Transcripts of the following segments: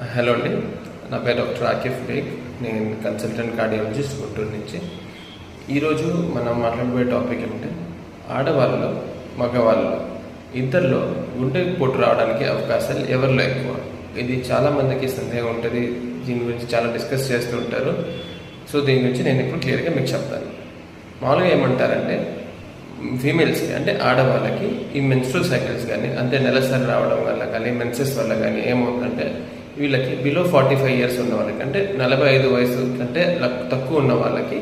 Hello అండి. నా పేరు డాక్టర్ ఆకిఫ్ బేగ్ నేను కన్సల్టెంట్ కార్డియాలజిస్ట్ గుంటూరు నుంచి. ఈరోజు మనం మాట్లాడబోయే టాపిక్ ఏమంటే ఆడవాళ్ళలో మగవాళ్ళలో ఇద్దరిలో గుండె పొట్టు రావడానికి అవకాశాలు ఎవరిలో ఎక్కువ? ఇది చాలామందికి సందేహం ఉంటుంది. దీని గురించి చాలా డిస్కస్ చేస్తూ ఉంటారు. సో దీని గురించి నేను ఇప్పుడు క్లియర్గా మీకు చెప్తాను. మామూలుగా ఏమంటారంటే ఫీమేల్స్కి అంటే ఆడవాళ్ళకి ఈ మెన్స్ట్రల్ సైకిల్స్ కానీ అంటే నెలసరి రావడం వల్ల కానీ మెన్సెస్ వల్ల కానీ ఏమవుతుందంటే వీళ్ళకి బిలో ఫార్టీ ఫైవ్ ఇయర్స్ ఉన్న వాళ్ళకి అంటే నలభై ఐదు వయసు కంటే తక్కువ ఉన్న వాళ్ళకి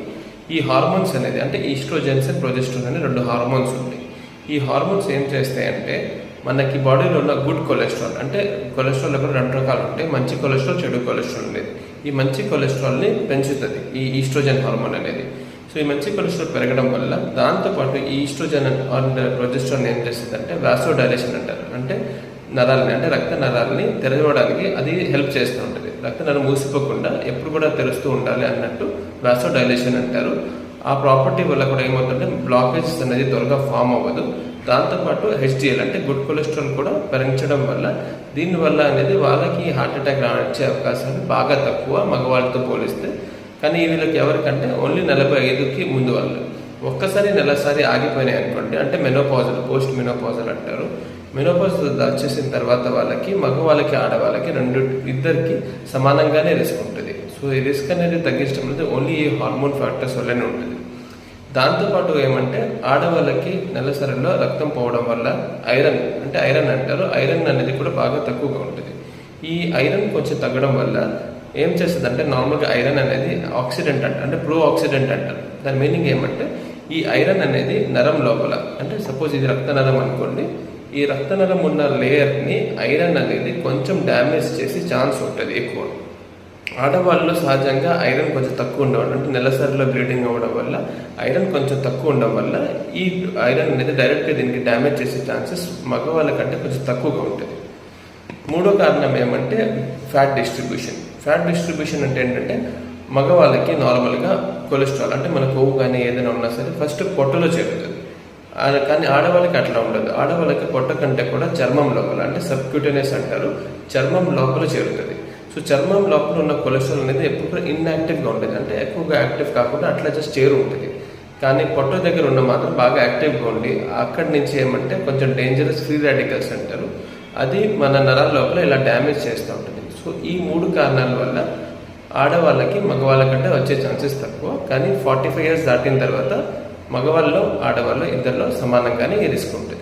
ఈ హార్మోన్స్ అనేది అంటే ఈస్ట్రోజెన్స్ అండ్ ప్రొజెస్ట్రోన్ అనే రెండు హార్మోన్స్ ఉంటాయి. ఈ హార్మోన్స్ ఏం చేస్తాయంటే మనకి బాడీలో ఉన్న గుడ్ కొలెస్ట్రాల్ అంటే కొలెస్ట్రాల్ కూడా రెండు రకాలు ఉంటాయి మంచి కొలెస్ట్రాల్ చెడు కొలెస్ట్రాల్ అనేది ఈ మంచి కొలెస్ట్రాల్ని పెంచుతుంది ఈ ఈస్ట్రోజన్ హార్మోన్ అనేది. సో ఈ మంచి కొలెస్ట్రాల్ పెరగడం వల్ల దాంతోపాటు ఈ ఈస్ట్రోజన్ అండ్ ప్రొజెస్ట్రాన్ ఏం చేస్తుంది అంటే వ్యాసో డైలేషన్ అంటారు. అంటే నరాలని అంటే రక్త నరాలని తెరవడానికి అది హెల్ప్ చేస్తూ ఉంటుంది. రక్త నరం మూసిపోకుండా ఎప్పుడు కూడా తెరుస్తూ ఉండాలి అన్నట్టు వ్యాసో డైలేషన్ అంటారు. ఆ ప్రాపర్టీ వల్ల కూడా ఏమవుతుందంటే బ్లాకేజెస్ అనేది త్వరగా ఫామ్ అవ్వదు. దాంతోపాటు హెచ్డిఎల్ అంటే గుడ్ కొలెస్ట్రాల్ కూడా పెరగించడం వల్ల దీనివల్ల అనేది వాళ్ళకి హార్ట్ అటాక్ వచ్చే అవకాశాలు బాగా తక్కువ మగవాళ్ళతో పోలిస్తే. కానీ వీళ్ళకి ఎవరికంటే ఓన్లీ నలభై ఐదుకి ముందు వాళ్ళు. ఒక్కసారి నెలసారి ఆగిపోయినాయి అనుకోండి అంటే మెనోపాజల్ పోస్ట్ మెనోపాజల్ అంటారు. మెనోపాజ్ వచ్చేసిన తర్వాత వాళ్ళకి మగవాళ్ళకి ఆడవాళ్ళకి రెండు ఇద్దరికి సమానంగానే రిస్క్ ఉంటుంది. సో ఈ రిస్క్ అనేది తగ్గించడం అనేది ఓన్లీ ఈ హార్మోన్ ఫ్యాక్టర్స్ వల్లనే ఉంటుంది. దాంతోపాటు ఏమంటే ఆడవాళ్ళకి నెలసరిలో రక్తం పోవడం వల్ల ఐరన్ అంటే ఐరన్ అంటారు. ఐరన్ అనేది కూడా బాగా తక్కువగా ఉంటుంది. ఈ ఐరన్ కొంచెం తగ్గడం వల్ల ఏం చేస్తుంది అంటే నార్మల్గా ఐరన్ అనేది ఆక్సిడెంట్ అంటారు అంటే ప్రో ఆక్సిడెంట్ అంటారు. దాని మీనింగ్ ఏమంటే ఈ ఐరన్ అనేది నరం లోపల. అంటే సపోజ్ ఇది రక్త నరం అనుకోండి. ఈ రక్తనరం ఉన్న లేయర్ని ఐరన్ అనేది కొంచెం డ్యామేజ్ చేసి ఛాన్స్ ఉంటుంది ఎక్కువ. ఆడవాళ్ళలో సహజంగా ఐరన్ కొంచెం తక్కువ ఉండడం అంటే నెలసరిలో బ్లీడింగ్ అవ్వడం వల్ల ఐరన్ కొంచెం తక్కువ ఉండడం వల్ల ఈ ఐరన్ అనేది డైరెక్ట్గా దీనికి డ్యామేజ్ చేసే ఛాన్సెస్ మగవాళ్ళ కంటే కొంచెం తక్కువగా ఉంటుంది మూడో కారణం ఏమంటే ఫ్యాట్ డిస్ట్రిబ్యూషన్ ఫ్యాట్ డిస్ట్రిబ్యూషన్ అంటే ఏంటంటే మగవాళ్ళకి నార్మల్గా కొలెస్ట్రాల్ అంటే మన కొవ్వు కానీ ఏదైనా ఉన్నా సరే ఫస్ట్ పొట్టలో చేరుతుంది. కానీ ఆడవాళ్ళకి అట్లా ఉండదు. ఆడవాళ్ళకి పొట్ట కంటే కూడా చర్మం లోపల అంటే సబ్క్యూటేనియస్ అంటారు. చర్మం లోపల చేరుతుంది. సో చర్మం లోపల ఉన్న కొలెస్ట్రాల్ అనేది ఎప్పుడు కూడా ఇన్యాక్టివ్గా ఉండేది. అంటే ఎక్కువగా యాక్టివ్ కాకుండా అట్లా జస్ట్ చేరు ఉంటుంది కానీ పొట్ట దగ్గర ఉన్న మాత్రం బాగా యాక్టివ్గా ఉండి అక్కడి నుంచి ఏమంటే కొంచెం డేంజరస్ ఫ్రీ రాడికల్స్ అంటారు. అది మన నరాల లోపల ఇలా డ్యామేజ్ చేస్తూ ఉంటుంది. సో ఈ మూడు కారణాల వల్ల ఆడవాళ్ళకి మగవాళ్ళ కంటే వచ్చే ఛాన్సెస్ తక్కువ. కానీ ఫార్టీ ఫైవ్ ఇయర్స్ దాటిన తర్వాత మగవాళ్ళలో ఆడవాళ్ళు ఇద్దరిలో సమానంగానే ఈ రిస్క్ ఉంటుంది.